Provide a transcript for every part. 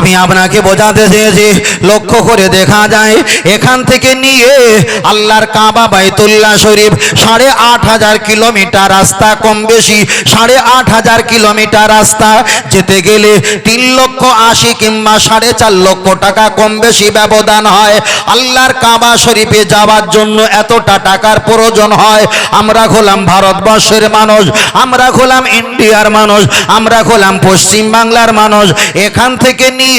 আমি আপনাকে বোঝাতে চেয়েছি, লক্ষ্য করে দেখা যায়, এখান থেকে নিয়ে আল্লাহর কাবা বাইতুল্লাহ শরীফ সাড়ে আট হাজার কিলোমিটার রাস্তা কম বেশি, সাড়ে আট হাজার কিলোমিটার রাস্তা। যেতে গেলে তিন লক্ষ আশি কিংবা সাড়ে চার লক্ষ টাকা কম বেশি ব্যবধান হয়। আল্লাহর কাবা শরীফে যাওয়ার জন্য এতটা টাকার প্রয়োজন হয়। আমরা হলাম ভারতবর্ষের মানুষ, আমরা হলাম ইন্ডিয়ার মানুষ, আমরা হলাম পশ্চিম বাংলার মানুষ। এখান থেকে নিয়ে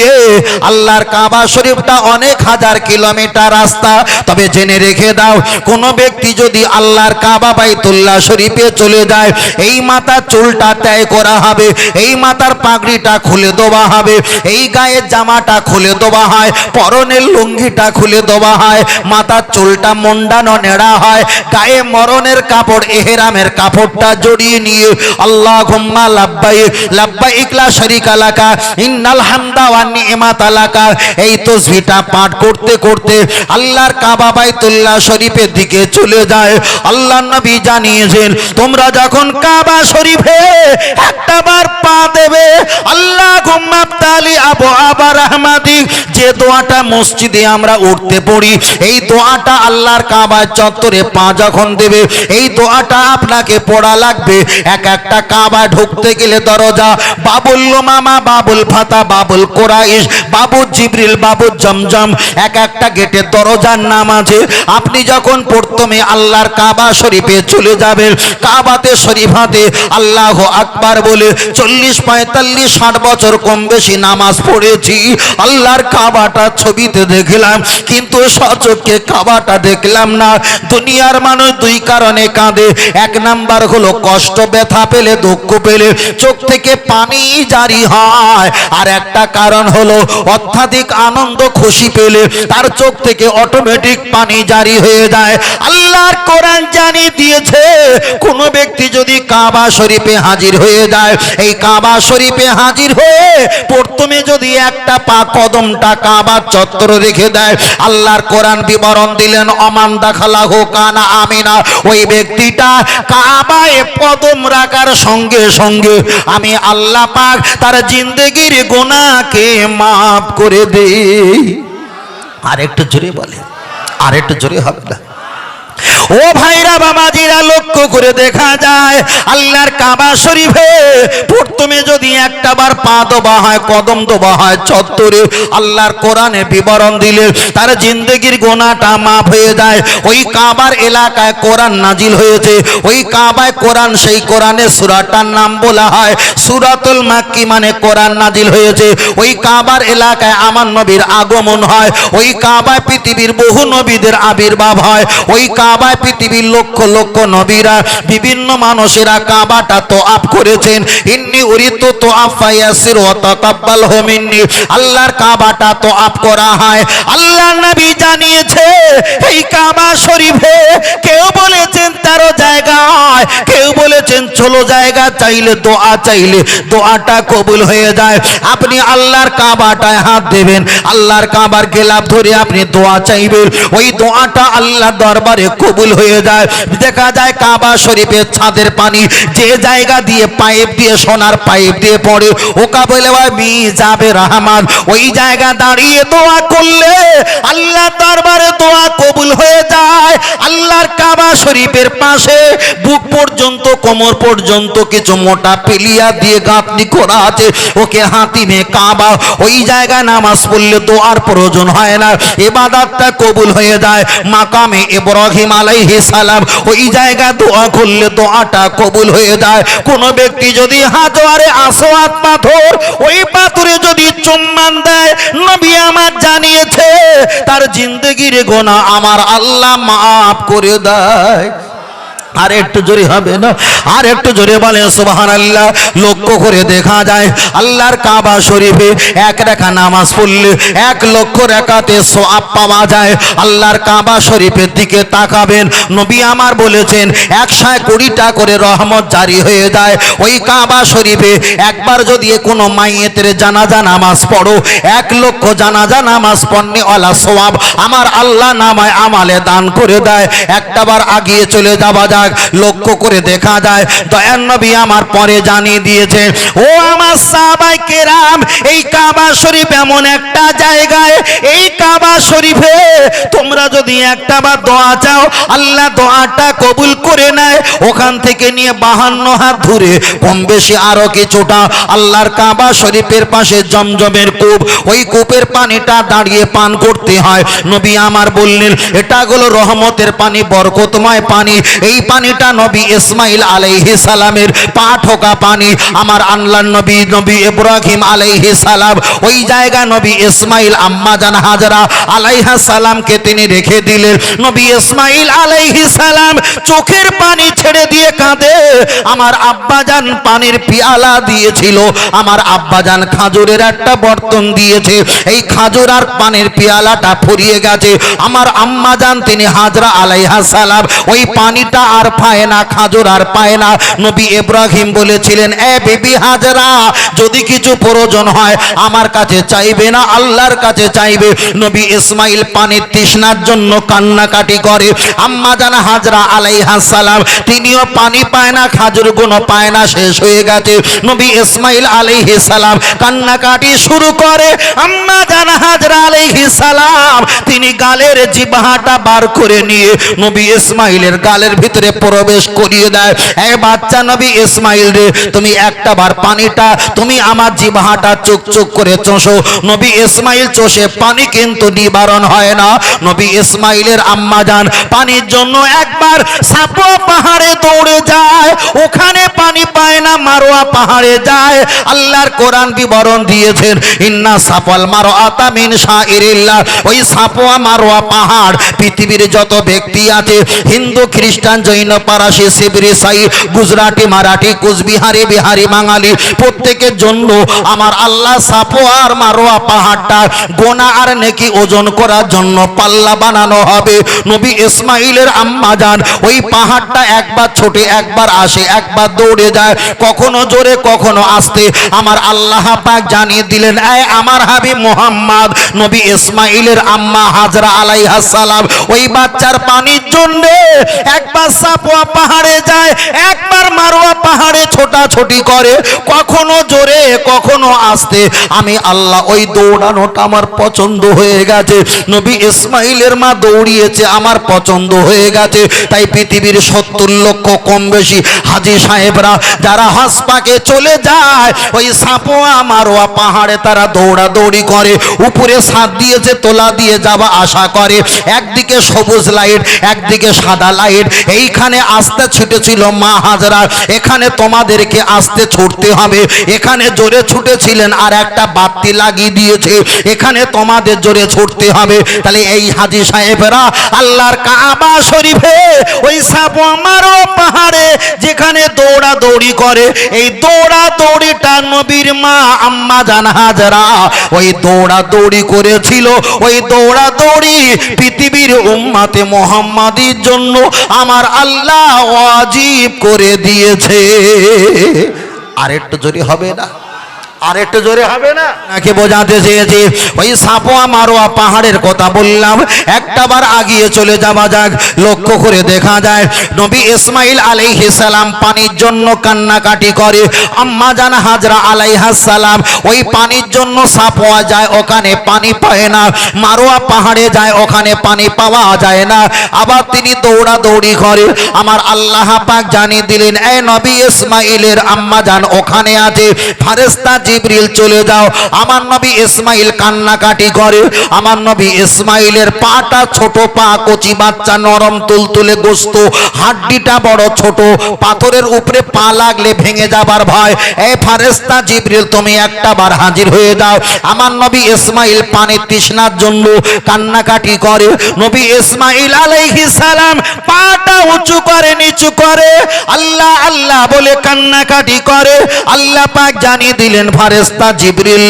আল্লাহর কাবা শরীফটা অনেক হাজার কিলোমিটার রাস্তা। তবে জেনে রেখে দাও, কোনো ব্যক্তি যদি আল্লাহর কাবা বাইতুল্লাহ শরীফে চলে যায়, এই মাথার চুলটা ত্যায় করা হবে, এই মাথার পাগড়িটা খুলে দেওয়া হবে, এই গায়ের জামাটা খুলে দেওয়া হয়, পরনের লুঙ্গিটা খুলে দেওয়া হয়, মাথার চুলটা মুন্ডানো নেড়া হয়, গায়ে মরণের কাপড়, এহেরামের কাপড়টা জড়িয়ে নিয়ে আল্লাহ ঘুম্মা লাব্বাই লাব্বাই ইকলা শরিক আলাকা ইন্নাল হামদা ওয়া নি'মাত আলাকা। এই তসবিহটা পাঠ করতে করতে আল্লাহর কাবা বাইতুল্লাহ শরীফের দিকে চলে যায়। আল্লাহ নবী জানিয়েছেন, তোমরা যখন কাবা শরীফে একটা বার পা দেবে আল্লাহ আবু আবার যে দোয়াটা মসজিদে আমরা উঠতে পড়ি, এই দোয়াটা আল্লাহর কাবা চত্বরে পা যখন দেবে, এই দোয়াটা আপনাকে পড়া লাগবে। এক একটা কাবা ঢুকতে গেলে দরজা, বাবুল মামা বাবুল ফাতা, বাবুল কোরাইশ বাবু জিবরিল, বাবু জমজম, এক একটা গেটের দরজার নাম আছে। আপনি যখন প্রথমে আল্লাহর কাবা শরীফে চলে যাবেন, কাবাতে শরীফাতে আল্লাহ আকবার বলে চল্লিশ, পঁয়তাল্লিশ, ষাট বছর কম বেশি নামাজ পড়েছি। আল্লাহর কাবাটা ছবিতে দেখলাম, কিন্তু সচক্ষে কাবাটা দেখলাম না। দুনিয়ার মানুষ দুই কারণে কাঁদে। এক নাম্বার হলো কষ্ট, ব্যথা পেলে, দুঃখ পেলে, চোখ থেকে পানি জারি হয়। আর একটা কারণ হলো, অত্যাধিক আনন্দ খুশি পেলে তার চোখ থেকে অটোমেটিক পানি জারি হয়ে যায়। আল্লাহর কোরআন জানিয়ে দিয়েছে, কোন ব্যক্তি যদি কাবা শরীফে হাজির হয়ে যায়, এই কাবা শরীফে হাজির হয়ে প্রথমে যদি একটা পা কদমটা কাবা চত্বর রেখে দেয়, আল্লাহর কোরআন বিবরণ দিলেন, অমান দাখালা হো কানা আমিনা ওই ব্যক্তিটা কাবায় কদম রাখার সঙ্গে সঙ্গে আমি আল্লাহ পাক তার জিন্দগির গোনাকে মাফ করে দেই। আর একটু জোরে বলে আর একটু জোরে হবে না? ও ভাইরা বাবাজিরা, লক্ষ্য করে দেখা যায়, আল্লাহর কাবা শরীফে প্রথমে যদি একটা বার পা দোবা হয়, কদম দোবা হয়, চত্বরে আল্লাহর কোরআনে বিবরণ দিলে তার জিন্দগির গোনাটা মাফ হয়ে যায়। ওই কাবার এলাকায় কোরআন নাজিল হয়েছে। ওই কাবায় কোরআন, সেই কোরআনের সুরাটার নাম বলা হয়, সুরাতুল মাক্কি মানে কোরআন নাজিল হয়েছে। ওই কাবার এলাকায় আমার নবীর আগমন হয়। ওই কাবায় পৃথিবীর বহু নবীদের আবির্ভাব হয়। ওই কাবায় পৃথিবীর লক্ষ লক্ষ নবীরা, বিভিন্ন মানুষেরা কাবাটা তো আপ করেছেন। ইন্নি উরিত তো আফায়াসির ও তাকাব্বাল হোমিন্নি আল্লাহর কাবাটা তো আপ করা হয়। আল্লাহ নবী জানিয়েছে এই কাবা শরীফে কেউ বলে বলেছেন ষোলো জায়গা চাইলে, দোয়া চাইলে, দোয়াটা কবুল হয়ে যায়। আপনি আল্লাহর কাবাটায় হাত দেবেন, আল্লাহর কাবার গেলাপ ধরে আপনি দোয়া চাইবেন। ওই দোয়াটা আল্লাহর দরবারে কবুল হয়ে যায়। দেখা যায় কাবা শরীফের ছাদের পানি যে জায়গা দিয়ে পাইপ দিয়ে, সোনার পাইপ দিয়ে পড়ে। ওকা বলে মি যাবে রহমান, ওই জায়গা দাঁড়িয়ে দোয়া করলে আল্লাহ দরবারে দোয়া কবুল হয়ে যায়। আল্লাহর কাবা শরীফের পাশে, বুক পর্যন্ত কোমর পর্যন্ত কিছু মোটা পেলিয়া দিয়ে গাঁথনি করা আছে। ওকে হাতি হাতিমে কাবা ওই জায়গায় নামাজ পড়লে তো আর প্রয়োজন হয় না। এবাদাতটা কবুল হয়ে যায়। মাকামে ইব্রাহিম আলাইহি সালাম ওই জায়গায় দোয়া করলে দোয়াটা কবুল হয়ে যায়। কোন ব্যক্তি যদি হাজারে আসোয়াত পাথর, ওই পাথরে যদি চুম্বান দেয়, নবী আমার জানিয়েছে, তার জিন্দগির গোনা আমার আল্লাহ মাফ করে দেয়। আর একটু জোরে হবে না? আর একটু জোরে বলে সুবাহান আল্লাহ লক্ষ্য করে দেখা যায়, আল্লাহর কাবা শরীফে এক রেখা নামাজ পড়লে এক লক্ষ রেখাতে সোয়াব পাওয়া যায়। আল্লাহর কাবা শরীফের দিকে তাকাবেন। নবী আমার বলেছেন, একশায় কুড়িটা করে রহমত জারি হয়ে যায়। ওই কাবা শরীফে একবার যদি কোনো মাইয়েতের জানাজা নামাজ পড়ো, এক লক্ষ জানাজা নামাজ পড়নে ওলা সোয়াব আমার আল্লাহ নামায় আমালে দান করে দেয়। একটাবার আগিয়ে চলে যাওয়া যায়। যাক, লক্ষ্য করে দেখা যায় দয়ান নবী আমার পরে জানিয়ে দিয়েছে, ও আমার সাহাবাই কেরাম, এই কাবা শরীফ এমন একটা জায়গায়, এই কাবা শরীফে তোমরা যদি একটা বার দোয়া চাও, আল্লাহ দোয়াটা কবুল করে নেয়। ওখান থেকে নিয়ে বাহান্ন হাত ধরে কম বেশি আরও কিছুটা। আল্লাহর কাবা শরীফের পাশে জমজমের কূপ, ওই কূপের পানিটা দাঁড়িয়ে পান করতে হয়। নবী আমার বললেন, এটা হলো রহমতের পানি, বরকতময় পানি। এই পানিটা নবী ইসমাইল আলাইহি সালামের পা ঠোকা পানি। আমার আল্লাহ নবী নবী ইব্রাহিম আলাইহি সালাম, ওই জায়গা নবী ইসমাইল আম্মা জান হাজরা আলাইহা সালামকে তিনি রেখে দিলেন। নবী ইসমাইল আলাইহিস চোখের পানি ছেড়ে দিয়ে কাঁদে। আমার আব্বাজান পানির পিয়ালা দিয়েছিল। আমার আব্বাজান খাজুরের একটা বর্তন দিয়েছে। এই খাজুর আর পানির পিয়ালাটা ফুরিয়ে গেছে। আমার আম্মাজান, তিনি হাজরা আলাইহা সালাম, ওই পানিটা আর পায় না, খাজুর আর পায় না। নবী ইব্রাহিম বলেছিলেন, এ বিবি হাজরা, যদি কিছু প্রয়োজন হয়, আমার কাছে চাইবে না, আল্লাহর কাছে চাইবে। নবী ইসমাইল পানির তৃষ্ণার জন্য কান্নাকাটি করে। আম্মা জানা হাজরা সালাম, তিনিও পানি পায় না, খাজুর গুণ পায় না, শেষ হয়ে গেছে। নবী ইসমাইল সালাম কান্নাকাটি শুরু করে, আম্মা জানা হাজরা সালাম, তিনি গালের জিবাহাটা বার করে নিয়ে নবী ইসমাইলের গালের ভিতরে প্রবেশ করিয়ে দেয়। বাচ্চা নবী ইসমাইল রে, তুমি একটা বার পানিটা, তুমি আমার জিবাহাটা চুক চুক করে চোষো। নবী ইসমাইল চষে পানি কিন্তু নিবারণ হয় না। নবী ইসমাইলের আম্মা পানির জন্য একবার সাপুয়া পাহাড়ে দৌড়ে যায়, ওখানে পানি পায় না, মারোয়া পাহাড়ে যায়। আল্লাহর কোরআন বিবরণ দিয়েছেন, ইন্না সাফল মারো আতামিন শাইরিল্লাহ। ওই সাপোয়া মারোয়া পাহাড়, পৃথিবীর যত ব্যক্তি আছে, হিন্দু, খ্রিস্টান, জৈন পারাসি শিবরি সাই, গুজরাটি, মারাঠি, কুচবিহারি, বিহারি, বাঙালি, প্রত্যেকের জন্য আমার আল্লাহ সাপোয়া মারোয়া পাহাড়টা গোনা আর নেকি ওজন করার জন্য পাল্লা বানানো হবে। নবী ইসমাইলের আম্মা যান ওই পাহাড়টা একবার ছোটে, একবার আসে, একবার দৌড়ে যায়, কখনো জোরে, কখনো আসতে। আমার আল্লাহ পাক জানিয়ে দিলেন এই আমার হাবি মোহাম্মদ, নবী ইসমাইলের আম্মা হাজরা আলাইহা সালাম, ওই বাচ্চার পানির জন্য একবার সাপোয়া পাহাড়ে যায়, একবার মারোয়া পাহাড়ে ছোটাছুটি করে, কখনো জোরে, কখনো আসতে। আমি আল্লাহ, ওই দৌড়ানোটা আমার পছন্দ হয়ে গেছে। নবী ইসমাইলের মা দৌড়িয়েছে, আমার পছন্দ হয়ে গেছে। তাই পৃথিবীর সত্তর লক্ষ কম বেশি হাজি সাহেবরা যারা হাসপাকে চলে যায়, ওই সাপোয়া মারোয়া পাহাড়ে তারা দৌড়াদৌড়ি করে, উপরে সাত দিয়েছে তোলা দিয়ে যাওয়া আশা করে, একদিকে সবুজ লাইট, একদিকে সাদা লাইট, এইখানে আসতে ছুটেছিল মা হাজরা, এখানে তোমাদেরকে আসতে ছুটতে হবে, এখানে জোরে ছুটেছিলেন আর একটা বাতি লাগিয়ে দিয়েছে, এখানে তোমাদের জোরে ছুটতে হবে, তাহলে এই হাজি সাহেবরা আল্লাহর কাবা শরীফে ওই সাপমারো পাহাড়ে, যেখানে দৌড়া দৌড়ি করে। এই দৌড়া দৌড়িটা নবীর মা আম্মা জান ওই দৌড়া দৌড়ি করেছিল, ওই দৌড়া দৌড়ি পৃথিবীর উম্মাতে মোহাম্মদীর জন্য আমার আল্লাহ ওয়াজিব করে দিয়েছে। আর একটু জোরে হবে না? আর জোরে হবে না? নাকি বোঝাতে চেয়েছি। ওই সাপোয়া মারোয়া পাহাড়ের কথা বললাম। একটা আগিয়ে চলে যাওয়া যাক, লক্ষ্য করে দেখা যায়, নবী ইসমাইল আলাইহি সালাম পানির জন্য কান্নাকাটি করে। আম্মা জান হাজরা আলাইহা সালাম, ওই পানির জন্য সাপোয়া যায়, ওখানে পানি পায় না। মারোয়া পাহাড়ে যায়, ওখানে পানি পাওয়া যায় না। আবার তিনি দৌড়া দৌড়ি করে। আমার আল্লাহ পাক জানিয়ে দিলেন, এ নবী ইসমাইলের আম্মা জান ওখানে আছে। ফারেস্তা জিবরিল চলে যাও। আমার নবী ইসমাইল কান্নাকাটি করে। আমার নবী ইসমাইলের পাটা ছোট, পা কচি, বাচ্চা নরম, তুলতুলে গোস্ত। হাড্ডিটা বড় ছোট। পাথরের উপরে পা লাগলে ভেঙে যাবার ভয়। এই ফারেস্তা জিবরিল, তুমি একটা বার হাজির হয়ে যাও। আমার নবী ইসমাইল পানির তৃষ্ণার জন্য কান্নাকাটি করে। নবী ইসমাইল আলাইহিস সালাম পাটা উঁচু করে, নিচু করে। আল্লাহ আল্লাহ বলে কান্নাকাটি করে। আল্লাহ পাক জানিয়ে দিলেন ফারেস্তা জিবরিল,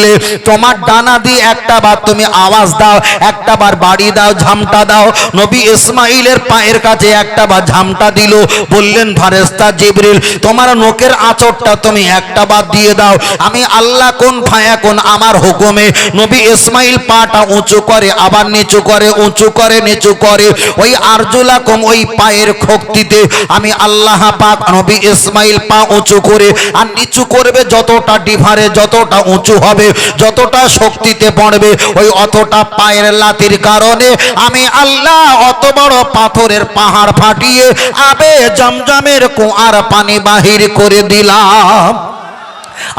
তোমার ডানা দিয়ে একটা বার তুমি আওয়াজ দাও, একটা বার বাড়ি দাও, ঝামটা দাও। নবী ইসমাইলের পায়ের কাছে একটা বার ঝামটা দিল, বললেন ফারেস্তা জিবরিল, তোমার নোকের আঁচড়টা তুমি একটা বার দিয়ে দাও। আমি আল্লাহ কোন ফায়া কোন আমার হুকুমে। নবী ইসমাইল পাটা উঁচু করে, আবার নিচু করে, উঁচু করে, নিচু করে। ওই আরজুলা কম ওই পায়ের খক্তিতে আমি আল্লাহ পাক নবী ইসমাইল পা উঁচু করে, আর নিচু করবে যতটা ডিভারে যতটা উঁচু হবে, যতটা শক্তিতে পড়বে, ওই অতটা পায়ের লাতির কারণে আমি আল্লাহ অত বড় পাথরের পাহাড় ফাটিয়ে আবে জমজমের কুয়ার পানি বাহির করে দিলাম।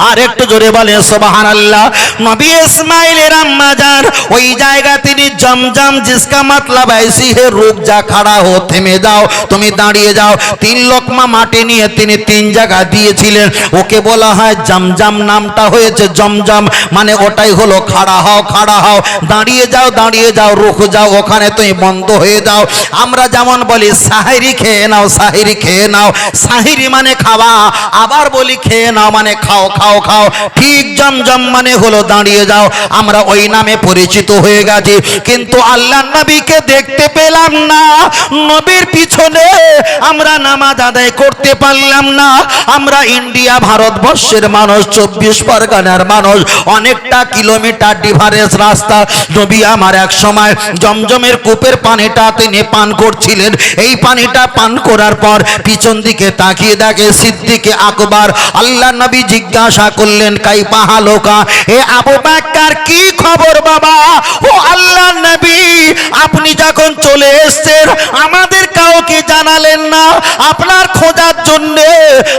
আর একটু জোরে বলে সোবাহান আল্লাহ নবী ইসমাইলের আম্মাজার ওই জায়গা তিনি জমজম জিসকা মাতলাব আইসি হে রূপ যা খাড়া হো, থেমে যাও, তুমি দাঁড়িয়ে যাও। তিন লোকমা মাটি নিয়ে তিনি তিন জায়গা দিয়েছিলেন। ওকে বলা হয় জমজম নামটা হয়েছে জমজম মানে ওটাই হলো খাড়া হও খাড়া হও। দাঁড়িয়ে যাও দাঁড়িয়ে যাও, রুখ যাও, ওখানে তুমি বন্ধ হয়ে যাও। আমরা যেমন বলি, সাহেরি খেয়ে নাও, সাহেরি খেয়ে নাও। সাহিরি মানে খাওয়া, আবার বলি, খেয়ে নাও মানে খাও। খাও খাও খাও। ঠিক জমজম মানে হলো দাঁড়িয়ে যাও। আমরা ওই নামে পরিচিত হয়ে গেছি, কিন্তু আল্লাহ নবীকে দেখতে পেলাম না। নবীর পিছনে আমরা নামাজ আদায় করতে পারলাম না। আমরা ইন্ডিয়া, ভারতবর্ষের মানুষ, চব্বিশ পরগনার মানুষ। অনেকটা কিলোমিটার ডিভারেন্স রাস্তা। নবী আমার এক সময় জমজমের কূপের পানিটা তিনি পান করছিলেন। এই পানিটা পান করার পর পিছন দিকে তাকিয়ে দেখে সিদ্দিকে আকবর আল্লাহ নবী জিজ্ঞাসা করলেন, কাই পাহালোকা এ আবু বাক্কার, কি খবর বাবা? ও আল্লাহ নবী, আপনি যখন চলে এসছেন, আমাদের কাউকে জানালেন না। আপনার খোঁজার জন্য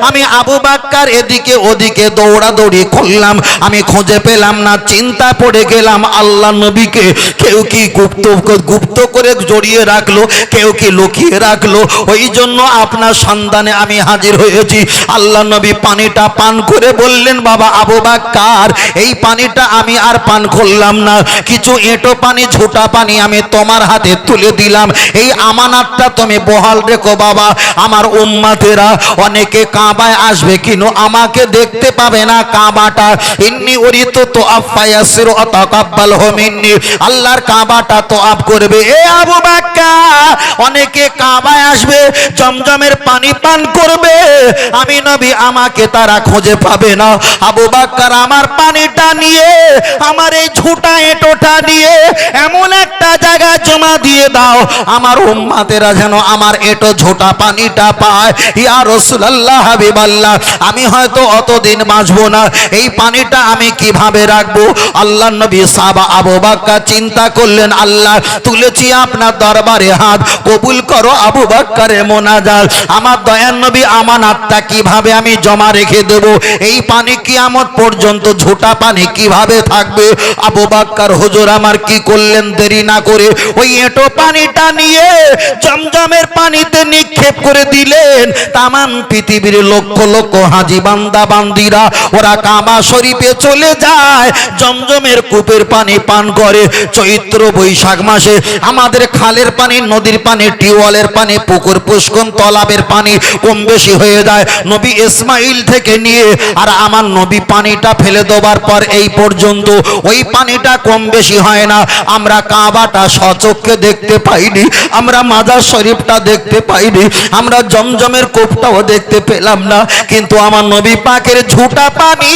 আমি আবু বাক্কার এদিকে ওদিকে দৌড়াদৌড়ি করলাম। আমি খুঁজে পেলাম না, চিন্তা পড়ে গেলাম আল্লাহ নবীকে। কেউ কি গুপ্ত গুপ্ত করে জড়িয়ে রাখল, কেউ কি লুকিয়ে রাখল? ওই জন্য আপনার সন্ধানে আমি হাজির হয়েছি। আল্লাহ নবী পানিটা পান করে বললেন, বাবা আবু বাক্কার, এই পানিটা আমি আর পান করলাম না। কিছু এঁটো পানি, ঝোটা পানি আমি তোমার হাতে তুলে দিলাম। এই আমানাতটা তুমি বহাল রেখো বাবা। আমার উম্মাতেরা অনেকে কাবায় আসবে কিন্তু আমাকে দেখতে পাবে না কাবাটা। ইন্নি উরিত তো আফায়াসির অতাকাব্বাল হোমিন্নি আল্লাহর কাবাটা তো আপ করবে। এ আবু বাক্কা, অনেকে কাবায় আসবে, জমজমের পানি পান করবে। আমি নবী, আমাকে তারা খুঁজে পাবে না। আবু বাক্কার, আমার পানিটা নিয়ে, আমার এই ঝুটা এটোটা নিয়ে, এমন একটা জায়গা জমা দিয়ে দাও। আমার উম্মাতেরা যেন আমার এটো ঝোটা পানিটা পায়। ইয়া রাসূলুল্লাহ হাবিবাল্লাহ, আমি হয়তো অতদিন বাঁচবো না। এই পানিটা আমি কীভাবে রাখব? আল্লাহ নবী সাহাবা আবু বাক্কা চিন্তা করলেন, আল্লাহ, তুলেছি আপনার দরবারে হাত, কবুল করো আবু বাক্কারে মোনাজাত। আমার দয়ান নবী আমানাতটা কীভাবে আমি জমা রেখে দেব? এই পানি কিয়ামত পর্যন্ত ঝোটা পানি কীভাবে থাকবে? আবু বাক্কার হুজুর আমার কি করলেন? দেরি না করে ওই এঁটো পানিটা নিয়ে জমজমের পানিতে নিক্ষেপ করে দিলেন। তামাম পৃথিবীর লক্ষ লক্ষ হাজি বান্দা বান্দিরা, ওরা কামা শরীফে চলে যায়, জমজমের কূপের পানি পান করে। চৈত্র বৈশাখ মাসে আমাদের খালের পানি, নদীর পানি, টিউবওয়েলের পানি, পুকুর, পুষ্কন, তলাবের পানি কম বেশি হয়ে যায়। নবী ইসমাইল থেকে নিয়ে আর আমার নবী পানিটা ফেলে দেওয়ার পর এই পর্যন্ত ওই পানিটা কম বেশি হয় না। আমরা কাবাটা সচক্ষে দেখতে পাইনি। আমরা মাজার শরীফটা দেখতে পাইনি। আমরা জমজমের কোপটাও দেখতে পেলাম না। কিন্তু আমার নবী পাকের ঝুটা পানি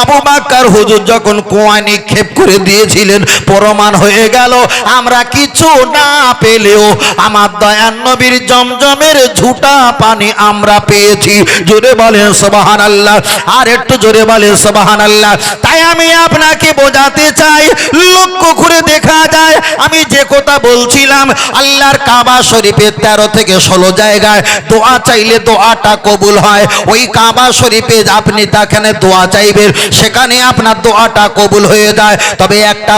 আবু বাক্কার হুজুর যখন কুয়ায় নিক্ষেপ করে দিয়েছিলেন, প্রমাণ হয়ে গেল, আমরা কিছু না পেলেও আমার দয়ান নবীর জমজমের ঝুটা পানি আমরা পেয়েছি। জোরে বলেন সবাহান আল্লাহ আর একটু জোরে বলেন সবাহান আল্লাহ তাই আমি আপনাকে বোঝাতে চাই, লক্ষ্য করে দেখা যায়, আমি যে কথা বলছিলাম, আল্লাহর কাবা শরীফের তেরো থেকে ষোলো জায়গায় দোয়া চাইলে দোয়াটা কবুল হয়। ওই কাবা শরীফে আপনি তাখানে দোয়া চাইবেন, সেখানে আপনার দোয়াটা কবুল হয়ে যায়। তবে একটা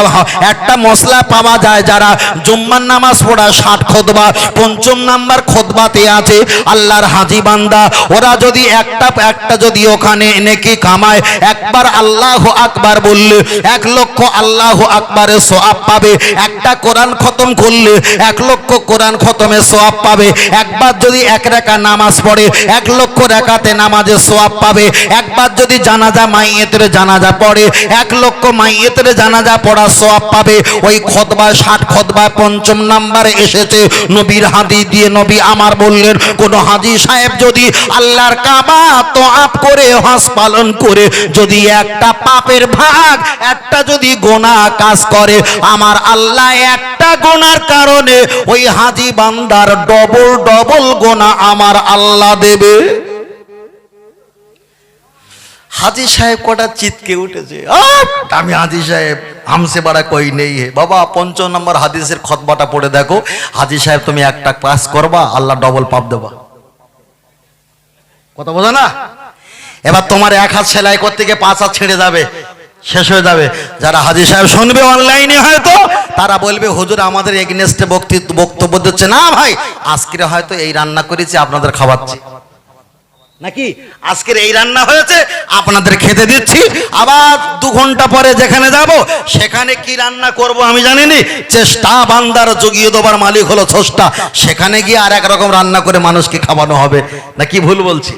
একটা মশলা পাওয়া যায় যারা জুম্মার নামাজ পড়া ষাট খোদবা, পঞ্চম নাম্বার খোদবাতে আছে, আল্লাহর হাজি বান্দা। ওরা যদি একটা একটা যদি ওখানে নেকি কামায়, একবার আল্লাহ আকবার বললে, এক লক্ষ আল্লাহ আকবারের সোয়াব পাবে। একটা কোরআন খতম করলে, এক লক্ষ কোরআন খতমের সোয়াব পাবে। একবার যদি এক রেখা নামাজ পড়ে, এক লক্ষ রেখাতে নামাজের সোয়াব পাবে। একবার যদি জানাজা মাইয়েতের জানাজা পড়ে, এক লক্ষ মাইয়েতের জানাজা পড়া সোয়াব পাবে। ওই খতবা ষাট খতবা পঞ্চম নাম্বারে এসেছে নবীর হাদি দিয়ে নবী আমার বললেন, কোন হাজি সাহেব যদি আল্লাহর কাবা তো আপ করে হাঁস পালন করে, যদি একটা পাপের ভাগ, একটা যদি গোনা কাজ করে, আমার আল্লাহ একটা গোনার কারণে ওই হাজি বান্দার ডবল ডবল গোনা আমার আল্লাহ দেবে। হাজি সাহেব কটা চিৎকে উঠেছে! আমি হাজি সাহেব, হামসে বাড়া কই নেই হে। বাবা পঞ্চম নম্বর হাদিসের খতবাটা পড়ে দেখো। হাজি সাহেব, তুমি একটা ক্লাস করবা, আল্লাহ ডবল পাপ দেবা। কথা বোঝো না? এবার তোমার এক হাত সেলাই করতে গিয়ে পাঁচ হাত ছেড়ে যাবে। শেষ হয়ে যাবে। যারা হাজি সাহেব শুনবে অনলাইনে হয়তো, তারা বলবে, হুজুর, আমাদের এগনেস্টে বক্তব্য দিচ্ছে। না ভাই, আজকের হয়তো এই রান্না করেছি, আপনাদের খাওয়াচ্ছি। নাকি? আজকের এই রান্না হয়েছে, আপনাদের খেতে দিচ্ছি। আবার দু ঘণ্টা পরে যেখানে যাব, সেখানে কি রান্না করব আমি জানিনি। চেষ্টা বান্দার জগিয়ে দেবার মালিক হলো ছোষ্টা সেখানে গিয়ে আর এক রকম রান্না করে মানুষকে খাওয়ানো হবে। না কি ভুল বলছি?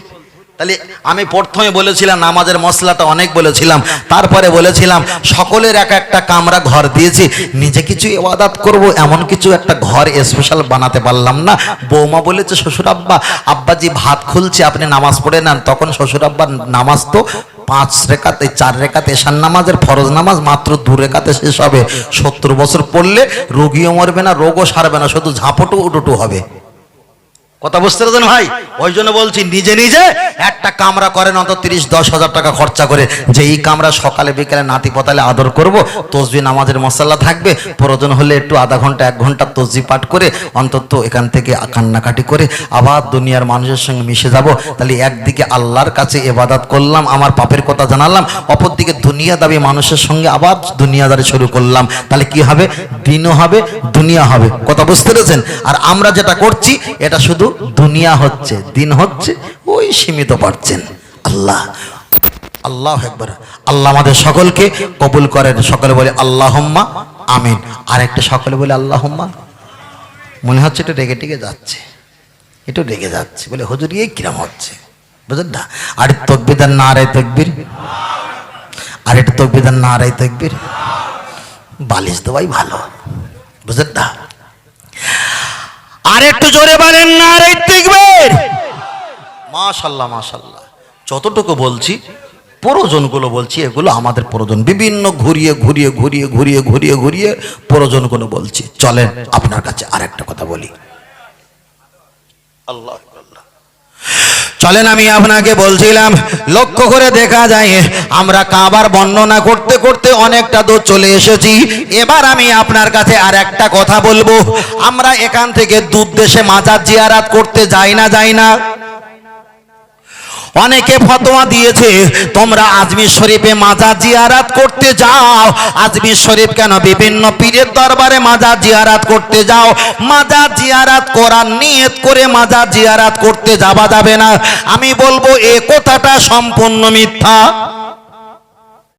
তাহলে আমি প্রথমে বলেছিলাম, নামাজের মশলাটা অনেক বলেছিলাম। তারপরে বলেছিলাম, সকলের এক একটা কামরা ঘর দিয়েছি। নিজে কিছু এবাদাত করব, এমন কিছু একটা ঘর স্পেশাল বানাতে পারলাম না। বৌমা বলেছে শ্বশুর আব্বা আব্বাজি ভাত খুলছে, আপনি নামাজ পড়ে নেন। তখন শ্বশুর আব্বার নামাজ তো পাঁচ রেখাতে চার রেখাতে এশান নামাজের ফরজ নামাজ মাত্র দু রেখাতে শেষ হবে। সত্তর বছর পড়লে রোগীও মরবে না, রোগও সারবে না, শুধু ঝাঁপটু উটুটু হবে। কথা বুঝতে পারছেন ভাই? ওই জন্য বলছি নিজে নিজে একটা কামরা করেন অন্তত তিরিশ, দশ হাজার টাকা খরচা করে। যে এই কামরা সকালে, বিকেলে নাতি পতালে আদর করব, তসবি নামাজের মশলা থাকবে, প্রয়োজন হলে একটু আধা ঘণ্টা, এক ঘণ্টা তসবি পাঠ করে অন্তত এখান থেকে কান্নাকাটি করে আবার দুনিয়ার মানুষের সঙ্গে মিশে যাব। তাহলে একদিকে আল্লাহর কাছে এবাদাত করলাম, আমার পাপের কথা জানালাম, অপরদিকে দুনিয়া দাবি মানুষের সঙ্গে আবার দুনিয়াদারি শুরু করলাম। তাহলে কি হবে? দিনও হবে, দুনিয়া হবে। কথা বুঝতে পেরেছেন? আর আমরা যেটা করছি, এটা শুধু দুনিয়া হচ্ছে, দিন হচ্ছে, ওই সীমিত পারছেন আল্লাহ আল্লাহ একবার আল্লাহ আমাদের সকলকে কবুল করেন। সকলে বলে আল্লাহম্মা, আমিন। আর একটা সকলে বলে আল্লাহম্মা। মনে হচ্ছে একটু রেগে টেগে যাচ্ছে। একটু রেগে যাচ্ছে। বলে, হুজুর, এই কিরম হচ্ছে? বুঝলেন না? আর তকবিদার না রে তকবির। আর একটু তকবিদার না রে তকবির। বালিশ দেওয়াই ভালো। বুঝলেন না? আর একটু জোরে বলেন না রে তকবির। মাশাল্লাহ মাশাল্লাহ। যতটুকু বলছি, প্রয়োজনগুলো বলছি, এগুলো আমাদের প্রয়োজন। বিভিন্ন ঘুরিয়ে ঘুরিয়ে ঘুরিয়ে ঘুরিয়ে ঘুরিয়ে ঘুরিয়ে প্রয়োজনগুলো বলছি। চলেন, আপনার কাছে আরেকটা কথা বলি। আল্লাহ চলেন, আমি আপনাকে বলছিলাম, লক্ষ্য করে দেখা যায়, আমরা কাবার বর্ণনা করতে করতে অনেকটা দূর চলে এসেছি। এবার আমি আপনার কাছে আর একটা কথা বলব। আমরা এখান থেকে দূর দেশে মাজার জিয়ারাত করতে যাই না যাই না। অনেকে ফতোয়া দিয়েছে, তোমরা আজমির শরীফে মাজার জিয়ারাত করতে যাও। আজমির শরীফ কেন বিভিন্ন পীরের দরবারে মাজার জিয়ারাত করতে যাও? মাজার জিয়ারাত করার নিয়ত করে মাজার জিয়ারাত করতে যাওয়া যাবে না। আমি বলব, এ কথাটা সম্পূর্ণ মিথ্যা।